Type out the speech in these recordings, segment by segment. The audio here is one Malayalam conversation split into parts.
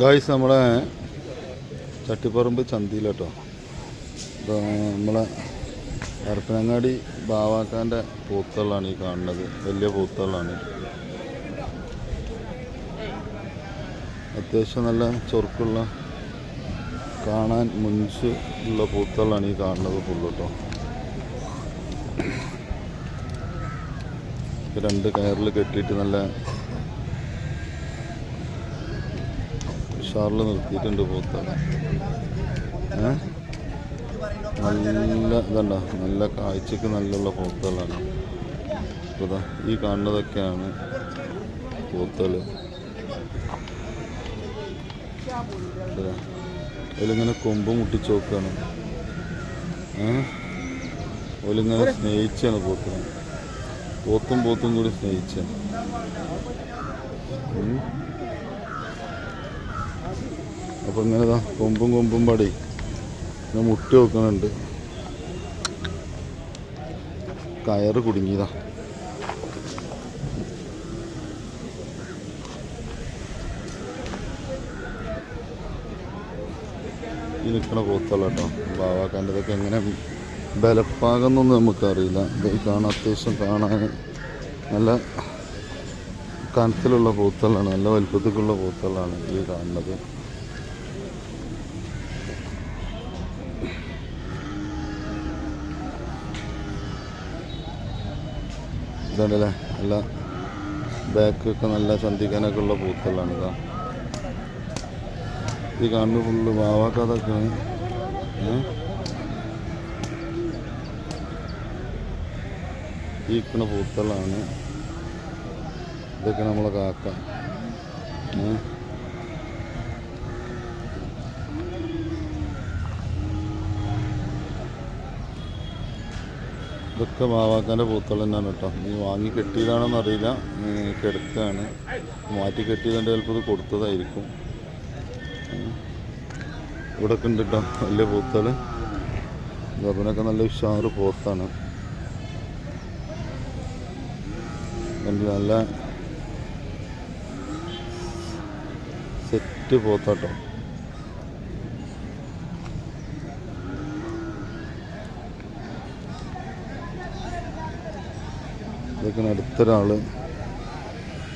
ഗായ്സ് നമ്മളെ ചട്ടിപ്പറമ്പ് ചന്തിയിലട്ടോ. നമ്മളെ അർപ്പനങ്ങാടി ബാവാക്കാന്റെ പൂത്തകളാണ് ഈ കാണുന്നത്. വലിയ പൂത്തകളാണ് അത്യാവശ്യം നല്ല ചൊറുക്കുള്ള കാണാൻ മുൻസ് ഉള്ള പൂത്തകളാണ് ഈ കാണുന്നത് ഫുള്ള് രണ്ട് കയറിൽ കെട്ടിയിട്ട് നല്ല ഉഷാറിൽ നിർത്തിയിട്ടുണ്ട് പൂത്തകൾ ഏ? നല്ല ഇതണ്ട? നല്ല കാഴ്ചക്ക് നല്ലുള്ള പൂത്തകളാണ്. ഈ കാണുന്നതൊക്കെയാണ് പൂത്തകൾ അതിലിങ്ങനെ കൊമ്പ് മുട്ടിച്ച് നോക്കുകയാണ് ഓലിങ്ങനെ സ്നേഹിച്ചാണ് പോത്തിനെ. പോത്തും പോത്തും കൂടി സ്നേഹിച്ചാണ്. ഉം. അപ്പൊ ഇങ്ങനെ ഇതാ കൊമ്പും കൊമ്പും പടി. ഇങ്ങനെ മുട്ടി വെക്കുന്നുണ്ട് കയറ് കുടുങ്ങിയതാ. ഈ നിൽക്കണ പോത്തല്ല കേട്ടോ ബാവാക്കാന്റെ ഇതൊക്കെ എങ്ങനെ ബലപ്പാകുന്നൊന്നും നമുക്കറിയില്ല. ഇത് കാണാൻ അത്യാവശ്യം കാണാൻ നല്ല കനത്തിലുള്ള പൂത്തളാണ് നല്ല വലുപ്പത്തിലുള്ള പൂത്തളാണ് ഈ കാണുന്നത്. ഇതുണ്ടല്ലേ? നല്ല ബാക്കൊക്കെ നല്ല ചന്തിക്കാനൊക്കെ ഉള്ള പൂക്കളാണ് ഇതാ. ഈ കാണുന്ന ഫുള്ള് വാവാക്കാതൊക്കെയാണ്. ഈക്കണ പൂക്കളാണ്. ഇതൊക്കെ നമ്മളെ കാക്ക. ഏ? ഇതൊക്കെ മാവാക്കാന്റെ പൂത്തൾ തന്നെയാണ് കേട്ടോ. നീ വാങ്ങി കെട്ടിയതാണെന്ന് അറിയില്ല. കിടക്കുകയാണ് മാറ്റി കെട്ടിയതിന്റെ ചിലപ്പോൾ ഇത് കൊടുത്തതായിരിക്കും. ഇവിടെ ഉണ്ട് കേട്ടോ. വലിയ പൂത്തൽ ഗബനൊക്കെ നല്ല ഉഷാറ് പോത്താണ്? നല്ല സെറ്റ് പോത്താട്ടോ. ഇതൊക്കെ അടുത്തൊരാൾ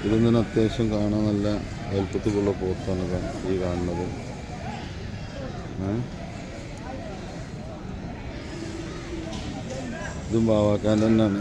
ഇതൊന്നും അത്യാവശ്യം കാണാൻ നല്ല വലുപ്പത്തിലുള്ള പോത്താണ് ഈ കാണുന്നത്? ഇതും ബാവാക്കാൻ തന്നെയാണ്.